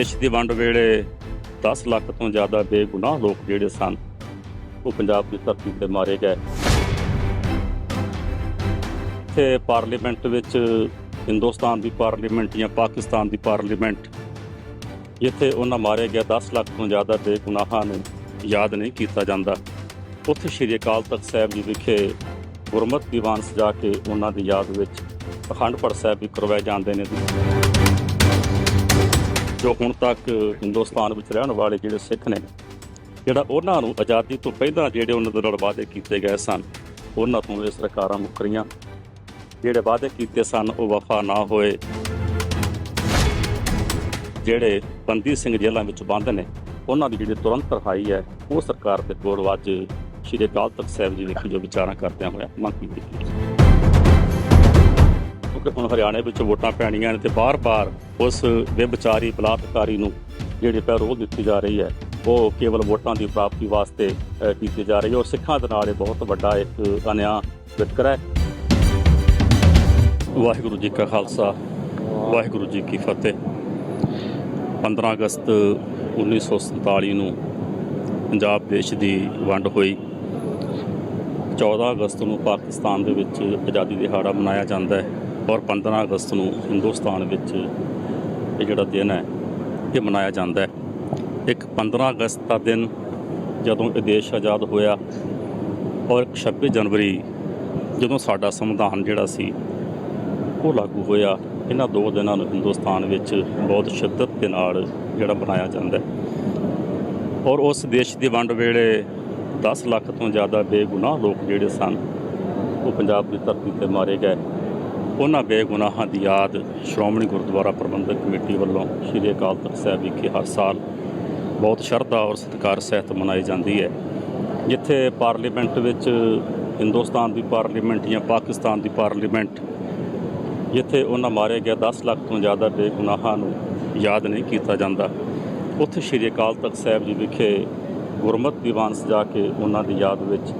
ਦੇਸ਼ ਦੀ ਵੰਡ ਵੇਲੇ 10 ਲੱਖ ਤੋਂ ਜ਼ਿਆਦਾ ਬੇਗੁਨਾਹ ਲੋਕ ਜਿਹੜੇ ਸਨ, ਉਹ ਪੰਜਾਬ ਦੀ ਧਰਤੀ ਤੇ ਮਾਰੇ ਗਏ। ਤੇ ਪਾਰਲੀਮੈਂਟ ਵਿੱਚ ਹਿੰਦੁਸਤਾਨ ਦੀ ਪਾਰਲੀਮੈਂਟ ਜਾਂ ਪਾਕਿਸਤਾਨ ਦੀ ਪਾਰਲੀਮੈਂਟ, ਜਿੱਥੇ ਉਹਨਾਂ ਮਾਰੇ ਗਏ 10 ਲੱਖ ਤੋਂ ਜ਼ਿਆਦਾ ਬੇਗੁਨਾਹਾਂ ਨੂੰ ਯਾਦ ਨਹੀਂ ਕੀਤਾ ਜਾਂਦਾ। ਉੱਥੇ ਸ਼੍ਰੀ ਅਕਾਲ ਤਖਤ ਸਾਹਿਬ ਜੀ ਵਿਖੇ ਗੁਰਮਤਿ ਦੀਵਾਨ ਸਜਾ ਕੇ ਉਹਨਾਂ ਦੀ ਯਾਦ ਵਿੱਚ ਅਖੰਡ ਪਾਠ ਸਾਹਿਬ ਵੀ ਕਰਵਾਏ ਜਾਂਦੇ ਨੇ। ਜੋ ਹੁਣ ਤੱਕ ਹਿੰਦੁਸਤਾਨ ਵਿੱਚ ਰਹਿਣ ਵਾਲੇ ਜਿਹੜੇ ਸਿੱਖ ਨੇ, ਜਿਹੜਾ ਉਹਨਾਂ ਨੂੰ ਆਜ਼ਾਦੀ ਤੋਂ ਪਹਿਲਾਂ ਜਿਹੜੇ ਉਹਨਾਂ ਦੇ ਨਾਲ ਵਾਅਦੇ ਕੀਤੇ ਗਏ ਸਨ, ਉਹਨਾਂ ਤੋਂ ਇਹ ਸਰਕਾਰਾਂ ਮੁੱਕਰੀਆਂ। ਜਿਹੜੇ ਵਾਅਦੇ ਕੀਤੇ ਸਨ ਉਹ ਵਫਾ ਨਾ ਹੋਏ। ਜਿਹੜੇ ਬੰਦੀ ਸਿੰਘ ਜੇਲ੍ਹਾਂ ਵਿੱਚ ਬੰਦ ਨੇ, ਉਹਨਾਂ ਦੀ ਜਿਹੜੀ ਤੁਰੰਤ ਰਹਾਈ ਹੈ, ਉਹ ਸਰਕਾਰ ਦੇ ਕੋਲ ਅੱਜ ਸ਼੍ਰੀ ਅਕਾਲ ਤਖਤ ਸਾਹਿਬ ਜੀ ਵਿਖੇ ਜੋ ਵਿਚਾਰਾਂ ਕਰਦਿਆਂ ਹੋਇਆ ਮੰਗ ਕੀਤੀ ਗਈ। ਕਿਉਂਕਿ ਹੁਣ ਹਰਿਆਣੇ ਵਿੱਚ ਵੋਟਾਂ ਪੈਣੀਆਂ ਨੇ ਤੇ ਬਾਰ-ਬਾਰ ਉਸ ਬੇਵਿਚਾਰੀ ਬਲਾਤਕਾਰੀ ਨੂੰ ਜਿਹੜੀ ਪੈਰੋਲ ਦਿੱਤੀ ਜਾ ਰਹੀ ਹੈ, ਉਹ ਕੇਵਲ ਵੋਟਾਂ ਦੀ ਪ੍ਰਾਪਤੀ ਵਾਸਤੇ ਕੀਤੀ ਜਾ ਰਹੀ ਹੈ ਔਰ ਸਿੱਖਾਂ ਦੇ ਨਾਲ ਇਹ ਬਹੁਤ ਵੱਡਾ ਇੱਕ ਅਨਿਆਂ ਵਿਤਕਰਾ ਹੈ। ਵਾਹਿਗੁਰੂ ਜੀ ਕਾ ਖਾਲਸਾ, ਵਾਹਿਗੁਰੂ ਜੀ ਕੀ ਫਤਿਹ। 15 ਅਗਸਤ 1947 ਨੂੰ ਪੰਜਾਬ ਦੇਸ਼ ਦੀ ਵੰਡ ਹੋਈ। 14 ਅਗਸਤ ਨੂੰ ਪਾਕਿਸਤਾਨ ਦੇ ਵਿੱਚ ਆਜ਼ਾਦੀ ਦਿਹਾੜਾ ਮਨਾਇਆ ਜਾਂਦਾ ਹੈ। ਔਰ 15 ਅਗਸਤ ਨੂੰ ਹਿੰਦੁਸਤਾਨ ਵਿੱਚ ਇਹ ਜਿਹੜਾ ਦਿਨ ਹੈ, ਇਹ ਮਨਾਇਆ ਜਾਂਦਾ ਹੈ। ਇੱਕ 15 ਅਗਸਤ ਦਾ ਦਿਨ ਜਦੋਂ ਇਹ ਦੇਸ਼ ਆਜ਼ਾਦ ਹੋਇਆ ਔਰ ਇੱਕ 26 ਜਨਵਰੀ ਜਦੋਂ ਸਾਡਾ ਸੰਵਿਧਾਨ ਜਿਹੜਾ ਸੀ, ਉਹ ਲਾਗੂ ਹੋਇਆ, ਇਹਨਾਂ ਦੋ ਦਿਨਾਂ ਨੂੰ ਹਿੰਦੁਸਤਾਨ ਵਿੱਚ ਬਹੁਤ ਸ਼ਿੱਦਤ ਦੇ ਨਾਲ ਜਿਹੜਾ ਮਨਾਇਆ ਜਾਂਦਾ ਹੈ। ਔਰ ਉਸ ਦੇਸ਼ ਦੀ ਵੰਡ ਵੇਲੇ 10 ਲੱਖ ਤੋਂ ਜ਼ਿਆਦਾ ਬੇਗੁਨਾਹ ਲੋਕ ਜਿਹੜੇ ਸਨ, ਉਹ ਪੰਜਾਬ ਦੀ ਧਰਤੀ ਤੇ ਮਾਰੇ ਗਏ। ਉਹਨਾਂ ਬੇਗੁਨਾਹਾਂ ਦੀ ਯਾਦ ਸ਼੍ਰੋਮਣੀ ਗੁਰਦੁਆਰਾ ਪ੍ਰਬੰਧਕ ਕਮੇਟੀ ਵੱਲੋਂ ਸ਼੍ਰੀ ਅਕਾਲ ਤਖਤ ਸਾਹਿਬ ਵਿਖੇ ਹਰ ਸਾਲ ਬਹੁਤ ਸ਼ਰਧਾ ਔਰ ਸਤਿਕਾਰ ਸਹਿਤ ਮਨਾਈ ਜਾਂਦੀ ਹੈ, ਜਿੱਥੇ ਪਾਰਲੀਮੈਂਟ ਵਿੱਚ ਹਿੰਦੁਸਤਾਨ ਦੀ ਪਾਰਲੀਮੈਂਟ ਜਾਂ ਪਾਕਿਸਤਾਨ ਦੀ ਪਾਰਲੀਮੈਂਟ, ਜਿੱਥੇ ਉਹਨਾਂ ਮਾਰੇ ਗਏ 10 ਲੱਖ ਤੋਂ ਜ਼ਿਆਦਾ ਬੇਗੁਨਾਹਾਂ ਨੂੰ ਯਾਦ ਨਹੀਂ ਕੀਤਾ ਜਾਂਦਾ। ਉੱਥੇ ਸ਼੍ਰੀ ਅਕਾਲ ਤਖਤ ਸਾਹਿਬ ਜੀ ਵਿਖੇ ਗੁਰਮਤਿ ਦੀਵਾਨ ਸਜਾ ਕੇ ਉਹਨਾਂ ਦੀ ਯਾਦ ਵਿੱਚ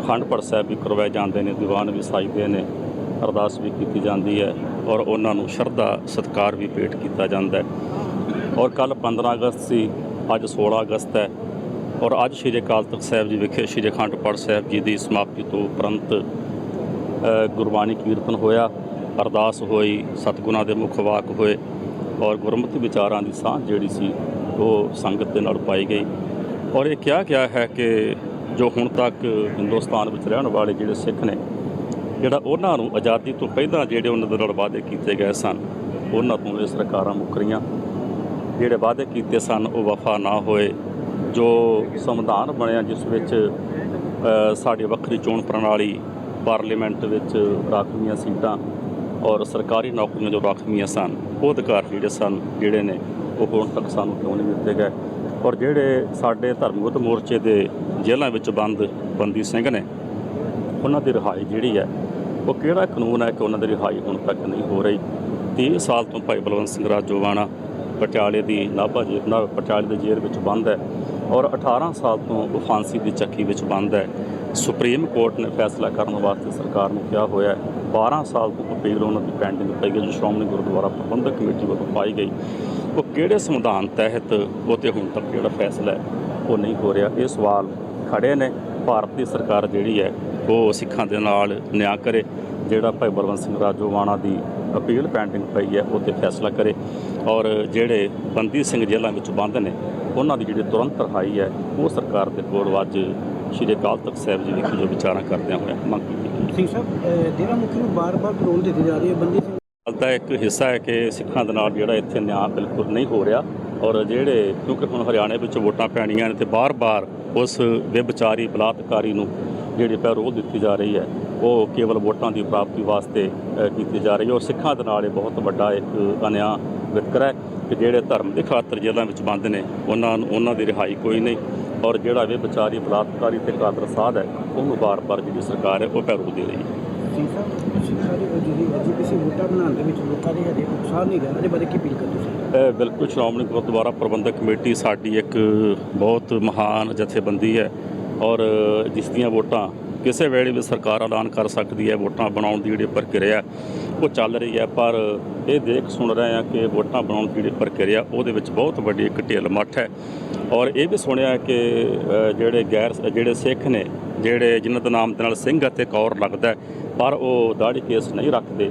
ਅਖੰਡ ਪਾਠ ਸਾਹਿਬ ਵੀ ਕਰਵਾਏ ਜਾਂਦੇ ਨੇ, ਦੀਵਾਨ ਵੀ ਸਾਜਦੇ ਨੇ। ਅਰਦਾਸ ਵੀ ਕੀਤੀ ਜਾਂਦੀ ਹੈ ਔਰ ਉਹਨਾਂ ਨੂੰ ਸ਼ਰਧਾ ਸਤਿਕਾਰ ਵੀ ਭੇਟ ਕੀਤਾ ਜਾਂਦਾ ਹੈ। ਔਰ ਕੱਲ 15 ਅਗਸਤ ਸੀ, ਅੱਜ 16 ਅਗਸਤ ਹੈ ਔਰ ਅੱਜ ਸ਼੍ਰੀ ਅਕਾਲ ਤਖਤ ਸਾਹਿਬ ਜੀ ਵਿਖੇ ਸ਼੍ਰੀ ਅਖੰਡ ਪਾਠ ਸਾਹਿਬ ਜੀ ਦੀ ਸਮਾਪਤੀ ਤੋਂ ਉਪਰੰਤ ਗੁਰਬਾਣੀ ਕੀਰਤਨ ਹੋਇਆ। ਅਰਦਾਸ ਹੋਈ, ਸਤਿਗੁਰਾਂ ਦੇ ਮੁਖ ਵਾਕ ਹੋਏ ਔਰ ਗੁਰਮਤਿ ਵਿਚਾਰਾਂ ਦੀ ਸਾਂਝ ਜਿਹੜੀ ਸੀ, ਉਹ ਸੰਗਤ ਦੇ ਨਾਲ ਪਾਈ ਗਈ। ਔਰ ਇਹ ਕਿਹਾ ਗਿਆ ਹੈ ਕਿ ਜੋ ਹੁਣ ਤੱਕ ਹਿੰਦੁਸਤਾਨ ਵਿੱਚ ਰਹਿਣ ਵਾਲੇ ਜਿਹੜੇ ਸਿੱਖ ਨੇ ਜਿਹੜਾ ਉਹਨਾਂ ਨੂੰ ਆਜ਼ਾਦੀ ਤੋਂ ਪਹਿਲਾਂ ਜਿਹੜੇ ਉਹਨਾਂ ਦੇ ਨਾਲ ਵਾਅਦੇ ਕੀਤੇ ਗਏ ਸਨ, ਉਹਨਾਂ ਤੋਂ ਇਹ ਸਰਕਾਰਾਂ ਮੁੱਕਰੀਆਂ ਜਿਹੜੇ ਵਾਅਦੇ ਕੀਤੇ ਸਨ, ਉਹ ਵਫਾ ਨਾ ਹੋਏ। ਜੋ ਸੰਵਿਧਾਨ ਬਣਿਆ, ਜਿਸ ਵਿੱਚ ਸਾਡੀ ਵੱਖਰੀ ਚੋਣ ਪ੍ਰਣਾਲੀ, ਪਾਰਲੀਮੈਂਟ ਵਿੱਚ ਰਾਖਵੀਆਂ ਸੀਟਾਂ ਔਰ ਸਰਕਾਰੀ ਨੌਕਰੀਆਂ ਜੋ ਰਾਖਵੀਆਂ ਸਨ, ਉਹ ਅਧਿਕਾਰ ਜਿਹੜੇ ਸਨ, ਜਿਹੜੇ ਨੇ, ਉਹ ਹੁਣ ਤੱਕ ਸਾਨੂੰ ਕਿਉਂ ਨਹੀਂ ਦਿੱਤੇ ਗਏ? ਔਰ ਜਿਹੜੇ ਸਾਡੇ ਧਰਮਗਤ ਮੋਰਚੇ ਦੇ ਜੇਲ੍ਹਾਂ ਵਿੱਚ ਬੰਦ ਬੰਦੀ ਸਿੰਘ ਨੇ, ਉਹਨਾਂ ਦੀ ਰਿਹਾਈ ਜਿਹੜੀ ਹੈ ਉਹ ਕਿਹੜਾ ਕਾਨੂੰਨ ਹੈ ਕਿ ਉਹਨਾਂ ਦੀ ਰਿਹਾਈ ਹੁਣ ਤੱਕ ਨਹੀਂ ਹੋ ਰਹੀ? 30 ਸਾਲ ਤੋਂ ਭਾਈ ਬਲਵੰਤ ਸਿੰਘ ਰਾਜੋਵਾਣਾ ਪਟਿਆਲੇ ਦੀ ਨਾਭਾ ਜੇਲ੍ਹ ਨਾ, ਪਟਿਆਲੇ ਦੀ ਜੇਲ੍ਹ ਵਿੱਚ ਬੰਦ ਹੈ ਔਰ 18 ਸਾਲ ਤੋਂ ਉਹ ਫਾਂਸੀ ਦੀ ਚੱਕੀ ਵਿੱਚ ਬੰਦ ਹੈ। ਸੁਪਰੀਮ ਕੋਰਟ ਨੇ ਫੈਸਲਾ ਕਰਨ ਵਾਸਤੇ ਸਰਕਾਰ ਨੂੰ ਕਿਹਾ ਹੋਇਆ ਹੈ 12 ਸਾਲ ਤੋਂ ਅਪੀਲ ਉਹਨਾਂ ਦੀ ਪੈਂਡਿੰਗ ਪਈ ਹੈ, ਜੋ ਸ਼੍ਰੋਮਣੀ ਗੁਰਦੁਆਰਾ ਪ੍ਰਬੰਧਕ ਕਮੇਟੀ ਵੱਲੋਂ ਪਾਈ ਗਈ। ਉਹ ਕਿਹੜੇ ਸੰਵਿਧਾਨ ਤਹਿਤ ਉਹ ਤੇ ਹੁਣ ਤੱਕ ਜਿਹੜਾ ਫੈਸਲਾ ਹੈ, ਉਹ ਨਹੀਂ ਹੋ ਰਿਹਾ। ਇਹ ਸਵਾਲ ਖੜੇ ਨੇ। ਭਾਰਤ ਦੀ ਸਰਕਾਰ ਜਿਹੜੀ ਹੈ ਉਹ ਸਿੱਖਾਂ ਦੇ ਨਾਲ ਨਿਆਂ ਕਰੇ ਜਿਹੜਾ ਭਾਈ ਬਲਵੰਤ ਸਿੰਘ ਰਾਜੋਵਾਣਾ ਦੀ ਅਪੀਲ ਪੈਂਡਿੰਗ ਪਈ ਹੈ ਉਹ ਤੇ ਫੈਸਲਾ ਕਰੇ। ਔਰ ਜਿਹੜੇ ਬੰਦੀ ਸਿੰਘ ਜੇਲ੍ਹਾਂ ਵਿੱਚ ਬੰਦ ਨੇ ਉਹਨਾਂ ਦੀ ਜਿਹੜੀ ਤੁਰੰਤ ਰਹਾਈ ਹੈ ਉਹ ਸਰਕਾਰ ਦੇ ਕੋਲ ਅੱਜ ਸ਼੍ਰੀ ਅਕਾਲ ਤਖਤ ਸਾਹਿਬ ਜੀ ਵਿਖੇ ਜੋ ਵਿਚਾਰਾਂ ਕਰਦਿਆਂ ਹੋਇਆ ਮੰਗ ਕੀਤੀ ਸਿੰਘ ਸਾਹਿਬ ਡੇਰਾ ਮੁਖੀ ਨੂੰ ਬਾਰ-ਬਾਰ ਪੈਰੋਲ ਦਿੱਤੀ ਜਾ ਰਹੀ ਹੈ ਬੰਦੀ ਸਿੰਘ ਦਾ ਇੱਕ ਹਿੱਸਾ ਹੈ ਕਿ ਸਿੱਖਾਂ ਦੇ ਨਾਲ ਜਿਹੜਾ ਇੱਥੇ ਨਿਆਂ ਬਿਲਕੁਲ ਨਹੀਂ ਹੋ ਰਿਹਾ। ਔਰ ਜਿਹੜੇ, ਕਿਉਂਕਿ ਹੁਣ ਹਰਿਆਣੇ ਵਿੱਚ ਵੋਟਾਂ ਪੈਣੀਆਂ ਨੇ ਤੇ ਬਾਰ-ਬਾਰ ਉਸ ਬੇਵਿਚਾਰੀ ਬਲਾਤਕਾਰੀ ਨੂੰ ਜਿਹੜੀ ਪੈਰੋਲ ਦਿੱਤੀ ਜਾ ਰਹੀ ਹੈ, ਉਹ ਕੇਵਲ ਵੋਟਾਂ ਦੀ ਪ੍ਰਾਪਤੀ ਵਾਸਤੇ ਕੀਤੀ ਜਾ ਰਹੀ ਹੈ। ਔਰ ਸਿੱਖਾਂ ਦੇ ਨਾਲ ਇਹ ਬਹੁਤ ਵੱਡਾ ਇੱਕ ਅਨਿਆ ਵਿਤਕਰਾ ਹੈ ਕਿ ਜਿਹੜੇ ਧਰਮ ਦੇ ਖਾਤਰ ਜੇਲ੍ਹਾਂ ਵਿੱਚ ਬੰਦ ਨੇ, ਉਹਨਾਂ ਨੂੰ, ਉਹਨਾਂ ਦੀ ਰਿਹਾਈ ਕੋਈ ਨਹੀਂ। ਔਰ ਜਿਹੜਾ ਬੇਵਿਚਾਰੀ ਬਲਾਤਕਾਰੀ ਤੇ ਕਾਦਰ ਸਾਧ ਹੈ, ਉਹਨੂੰ ਵਾਰ ਵਾਰ ਜਿਹੜੀ ਸਰਕਾਰ ਹੈ, ਉਹ ਪੈਰੋਲ ਦੇ ਰਹੀ ਹੈ। ਸਿੰਘ ਸਾਹਿਬ ਸਿੱਖਾਂ ਦੀ ਜਿਹੜੀ ਐਜੂਕੇਸ਼ਨ ਵੋਟਾਂ ਬਣਾਉਣ ਦੇ ਵਿੱਚ ਲੋਕਾਂ ਦੇ ਹਜੇ ਉਤਸ਼ਾਹ ਨਹੀਂ ਗਾ ਇਹਦੇ ਬਾਰੇ ਕੀ ਅਪੀਲ ਕਰਦੇ ਬਿਲਕੁਲ ਸ਼੍ਰੋਮਣੀ ਗੁਰਦੁਆਰਾ ਪ੍ਰਬੰਧਕ ਕਮੇਟੀ ਸਾਡੀ ਇੱਕ ਬਹੁਤ ਮਹਾਨ ਜਥੇਬੰਦੀ ਹੈ ਔਰ ਜਿਸ ਦੀਆਂ ਵੋਟਾਂ ਕਿਸੇ ਵੇਲੇ ਵੀ ਸਰਕਾਰ ਐਲਾਨ ਕਰ ਸਕਦੀ ਹੈ, ਵੋਟਾਂ ਬਣਾਉਣ ਦੀ ਜਿਹੜੀ ਪ੍ਰਕਿਰਿਆ ਉਹ ਚੱਲ ਰਹੀ ਹੈ, ਪਰ ਇਹ ਦੇਖ ਸੁਣ ਰਹੇ ਹਾਂ ਕਿ ਵੋਟਾਂ ਬਣਾਉਣ ਦੀ ਜਿਹੜੀ ਪ੍ਰਕਿਰਿਆ ਉਹਦੇ ਵਿੱਚ ਬਹੁਤ ਵੱਡੀ ਇੱਕ ਢਿੱਲ ਮੱਠ ਹੈ ਔਰ ਇਹ ਵੀ ਸੁਣਿਆ ਕਿ ਜਿਹੜੇ ਗੈਰ, ਜਿਹੜੇ ਸਿੱਖ ਨੇ, ਜਿਹੜੇ ਜਿਨ੍ਹਾਂ ਦਾ ਨਾਮ ਦੇ ਨਾਲ ਸਿੰਘ ਅਤੇ ਕੌਰ ਲੱਗਦਾ ਪਰ ਉਹ ਦਾੜੀ ਕੇਸ ਨਹੀਂ ਰੱਖਦੇ।